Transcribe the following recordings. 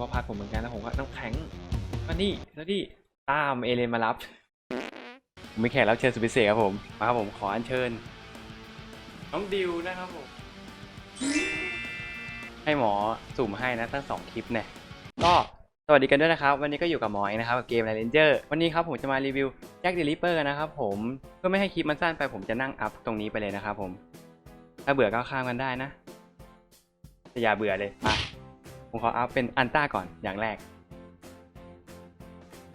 ก็พักผมเหมือนกันแล้วผมก็น้ำแข็งมานี่แล้วนี่ตามเอเลนมารับผมมีแขกรับเชิญสุดพิเศษครับผมมาครับผมขออัญเชิญ น้องดิวนะครับผมให้หมอสุ่มให้นะตั้งสองคลิปเนี่ยก็สวัสดีกันด้วยนะครับ วันนี้ก็อยู่กับหมอเองนะครับกับเกม r รนเจอร์วันนี้ครับผมจะมารีวิวแจ็คเดลิเปอร์นะครับผมเพื่อไม่ให้คลิปมันสั้นไปผมจะนั่งอัพตรงนี้ไปเลยนะครับผม ถ้าเบื่อก็ข้ามกันได้นะแต่อย่าเบื่อเลยไป ผมขออัพเป็นอันต้าก่อนอย่างแรก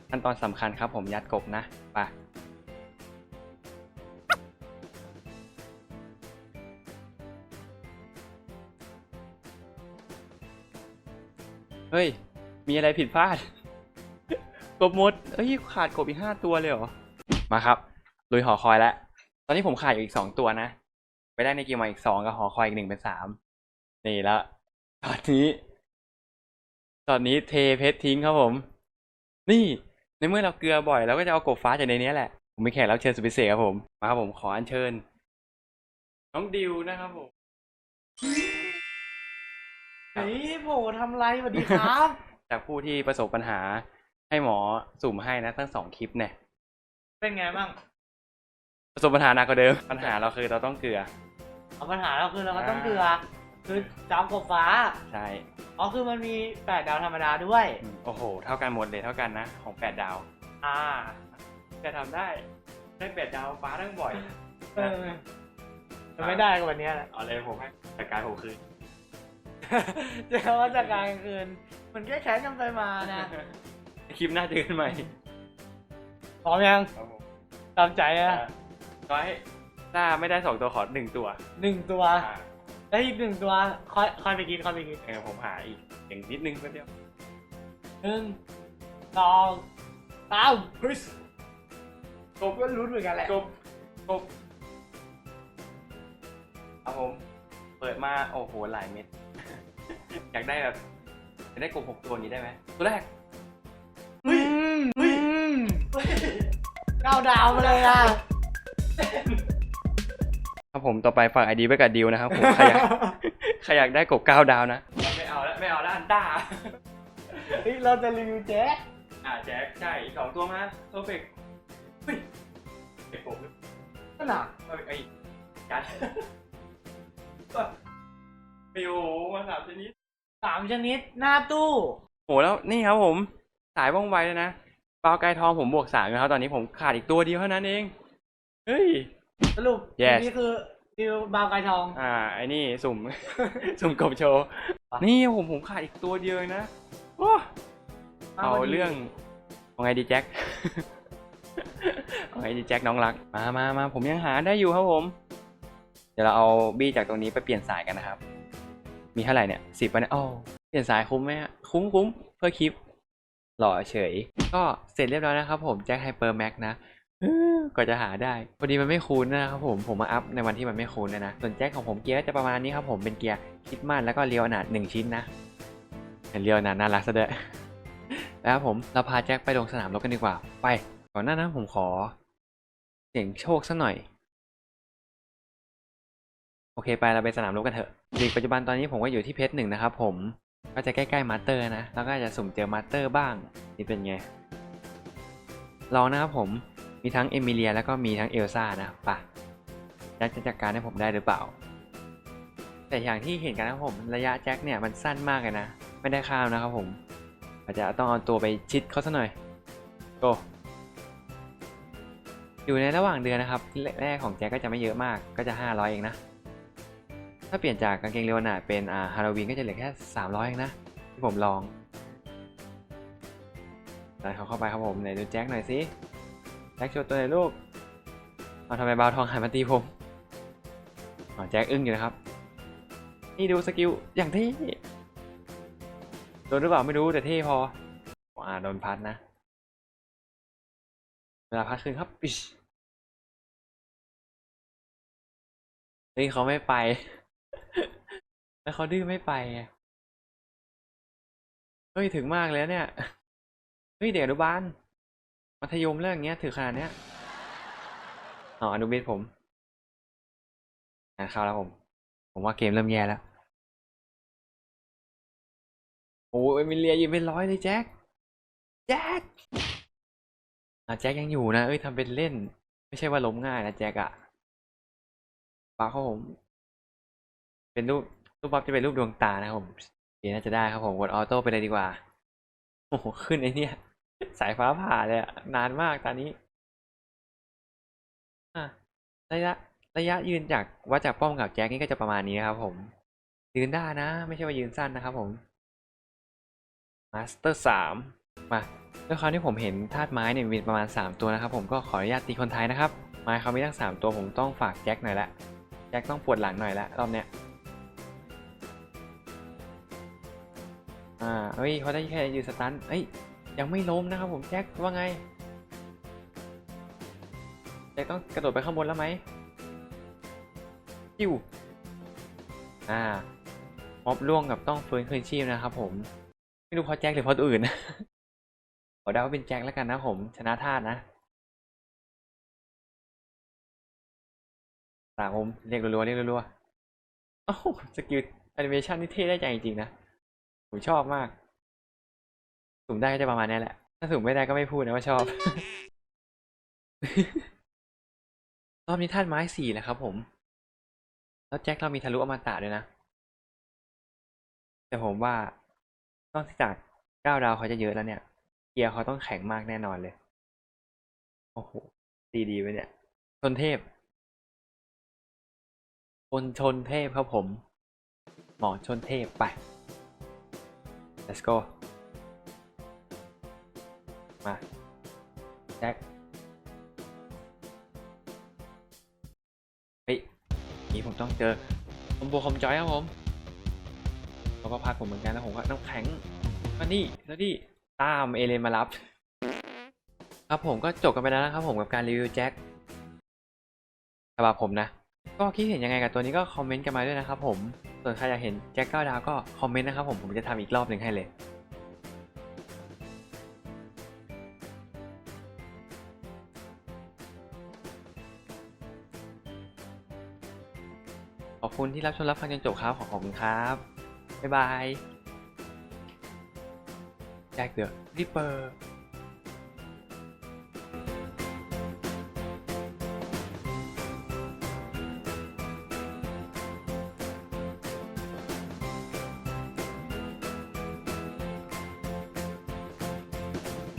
ขั้นตอนสำคัญครับผมยัดกบนะไปเฮ้ย มีอะไรผิดพลาด กบหมดเอ้ย ขาดกบอีกห้าตัวเลยเหรอ มาครับ ลุยหอคอยแล้ว ตอนนี้ผมขาดอยู่อีกสองตัวนะ ไปได้ในเกมมาอีกสองกับหอคอยอีกหนึ่งเป็นสาม นี่แล้วตอนนี้ ตอนนี้เทเพชรทิ้งครับผม นี่ในเมื่อเราเกลือบ่อยเราก็จะเอากบฟ้าจากในนี้แหละ ผมมีแขกรับเชิญสุดพิเศษครับผมมาครับผมขออัญเชิญ น้องดิวนะครับผมเฮ้ยโผทำไรสวัสดีครับ จากผู้ที่ประสบปัญหาให้หมอสุ่มให้นะตั้งสองคลิปเนี่ย เป็นไงบ้าง ประสบปัญหาหนักกว่าเดิม ปัญหาเราคือเราต้องเกลือ เอาปัญหาเราคือเราก็ต้องอ่าเกลือ คือจามกบฟ้า ใช่อ๋อคือมันมีแปดดาวธรรมดาด้วย อืมโอ้โห เท่ากันหมดเลยเท่ากันนะ ของแปดดาว อ่าจะทำได้ได้แปดดาวฟ้าทั้งบ่อย เออจะไม่ได้กับวันเนี้ยแหละเอาเลยผมให้จัดการผมคืนเจะว่าจากกลางคืน มันแค่แค้นกันไปมานะคลิปหน้าเจอกันใหม่พร้อมยังครับผมตามใจนะร้อยถ้าไม่ได้สองตัวขอหนึ่งตัวหนึ่งตัว อ่า แล้วอีกหนึ่งตัวค่อยค่อยไปกินค่อยไปกินเออผมหาอีกอย่างนิดนึงแป๊บเดียวหนึ่งสองสามเฮ้ยกบก็ลุ้นเหมือนกันแหละกบกบเอาผม เปิดมาโอ้โหหลายเม็ด อยากได้แบบอยากได้กบหกตัวนี้ได้ไหมตัวแรก เฮ้ย เฮ้ย เก้าดาวมาเลยอะครับ ผมต่อไปฝากไอดีไว้กับดิวนะครับผมใครอยากใครอยากได้กบเก้าดาวนะ ไม่เอาแล้วไม่เอาแล้วอันต้าเฮ้ยเราจะรีวิวแจ๊คอ่าแจ็คใช่อีกสองตัวมาเพอร์เฟกต์เฮ้ยเก็บผมด้วยนั่นน่ะเอาไอ้กัดไปโอ้โหมาสามชนิดสามชนิดหน้าตู้โหแล้วนี่ครับผมสายว่องไวเลยนะเปาไกายทองผมบวกสามนะครับตอนนี้ผมขาดอีกตัวเดียวเท่านั้นเอง เฮ้ย สรุป Yes นี่คือดิวบาวกายทอง อ่าไอ้นี่สุ่ม สุ่มกบโชว์ นี่ผมผมขาดอีกตัวเดียวเองนะโอ้เอาเรื่องเอาไงดีแจ็ค เอาไงดีแจ็คน้องรัก มามามาผมยังหาได้อยู่ครับผม เดี๋ยวเราเอาบี้จากตรงนี้ไปเปลี่ยนสายกันนะครับ มีเท่าไหร่เนี่ยสิบวันยโอ้าเปลี่ยนสายคุ้มไหมฮะคุ้มคุ้มเพื่อคลิป หล่อเฉย ก็เสร็จเรียบร้อยนะครับผมแจ็คไฮเปอร์แม็กนะเออ กว่าจะหาได้พอดีมันไม่คูณนะครับผมผมมาอัพในวันที่มันไม่คูณนะนะส่วนแจ็คของผมเกียร์จะประมาณนี้ครับผมเป็นเกียร์คิดมันแล้วก็เรียวอนาดหนึ่งชิ้นนะเห็นเรียวอนาดน่ารักซะด้วยแล้วผมเราพาแจ็คไปลงสนามรบกันดีกว่า ไปก่อนหน้านั้นผมขอ เสี่ยงโชคสักหน่อย โอเคไปเราไปสนามรบกันเถอะลีกปัจจุบันตอนนี้ผมก็อยู่ที่เพชรหนึ่งนะครับผมก็จะใกล้ๆมาสเตอร์นะแล้วก็จะสุ่มเจอมาสเตอร์บ้าง นี่เป็นไงลองนะครับผม มีทั้งเอมิเลียแล้วก็มีทั้งเอลซ่านะป่ะแจ็คจะจัดการให้ผมได้หรือเปล่า แต่อย่างที่เห็นกันนะผมระยะแจ็คเนี่ยมันสั้นมากเลยนะ ไม่ได้ข้ามนะครับผม อาจจะต้องเอาตัวไปชิดเขาซะหน่อยโกอยู่ในระหว่างเดือนนะครับแรกของแจ็คก็จะไม่เยอะมากก็จะ 500 เองนะ ถ้าเปลี่ยนจากกางเกงเลโอนาเป็นอ่าฮาโลวีนก็จะเหลือแค่ 300 เองนะ ที่ผมลองดันเขาเข้าไปครับผมไหนดูแจ็คหน่อยสิ แจ็คโชว์ตัวไหนลูกเอาทำไมบาวทองหันมาตีผมอ๋อแจ็คอึ้งอยู่นะครับ นี่ดูสกิลอย่างเท่โดนหรือเปล่าไม่รู้แต่เท่พออ่าโดนพัดนะ เวลาพัดขึ้นครับปิชเฮ้ยเขาไม่ไป แล้วเขาดื้อไม่ไปไงเฮ้ยถึงมากแล้วเนี่ย เฮ้ยเด็กอนุบาล มัธยมเรื่องเงี้ยถือขนาดเนี้ยอ๋ออนุบิตผมงานเข้าแล้วผม ผมว่าเกมเริ่มแย่แล้ว โอ้ยมิเลียยืนเป็นร้อยเลยแจ็ค แจ็คอะแจ็คยังอยู่นะ เอ้ยทำเป็นเล่น ไม่ใช่ว่าล้มง่ายนะแจ็คอะปากครับผม เป็นรูปรูปบัฟจะเป็นรูปดวงตานะครับผมโอเคน่าจะได้ครับผมกดออโต้ไปเลยดีกว่า โอ้โหขึ้นไอเนี่ย สายฟ้าผ่าเลยอะนานมากตอนนี้อะระยะระยะยืนจากวัดจากป้อมกับแจ็คนี่ก็จะประมาณนี้ครับผม ยืนได้นะ ไม่ใช่ว่ายืนสั้นนะครับผมมาสเตอร์สามมาด้วยความที่ผมเห็นธาตุไม้เนี่ยมีประมาณ 3 ตัวนะครับ ผมก็ขออนุญาตตีคนไทยนะครับไม้เขามีทั้ง 3 ตัวผมต้องฝากแจ็คหน่อยละแจ็คต้องปวดหลังหน่อยละรอบเนี้ยอ่าเอ้ยเขาได้แค่ยืนสตันเอ้ย ยังไม่ล้มนะครับผมแจ็คว่าไงแจ็คต้องกระโดดไปข้างบนแล้วไหมจิ้วอ่าม็อบล่วงกับต้องฟื้นคืนชีพนะครับผมไม่รู้เพราะแจ็คหรือเพราะตัวอื่นนะขอเดาว่าเป็นแจ็คแล้วกันนะผมชนะท่าตุนะตามผมเรียกรัวๆเรียกรัวๆโอ้าสกิลแอนิเมชันนี่เท่ได้ใจจริงๆนะ ผมชอบมาก สุ่มได้ก็จะประมาณนี้แหละ ถ้าสุ่มไม่ได้ก็ไม่พูดนะว่าชอบ รอบนี้ท่านไม้สี่แหละครับผม แล้วแจ็คเรามีทะลุอมตะด้วยนะ แต่ผมว่านอกจากเก้าดาวเขาจะเยอะแล้วเนี่ย เกียร์เขาต้องแข็งมากแน่นอนเลย โอ้โหดีดีไปเนี่ย ชนเทพ คนชนเทพครับผม หมอชนเทพไป let's go มาแจ็คเฮ้ยนี่ผมต้องเจอคอมโบคอมจอยครับผมเขาก็พักผมเหมือนกันแล้วผมก็น้ำแข็งมานี่แล้วนี่ตามเอเลนมารับ ครับผมก็จบกันไปแล้วนะครับผมกับการรีวิวแจ็คสำหรับผมนะ ก็คิดเห็นยังไงกับตัวนี้ก็คอมเมนต์กันมาด้วยนะครับผม ส่วนใครอยากเห็นแจ็คเก้าดาวก็คอมเมนต์นะครับผมผมจะทำอีกรอบหนึ่งให้เลย ขอบคุณที่รับชมรับฟังจนจบครับขอขอบคุณครับ บ๊ายบายแจ็คเดอะริปเปอร์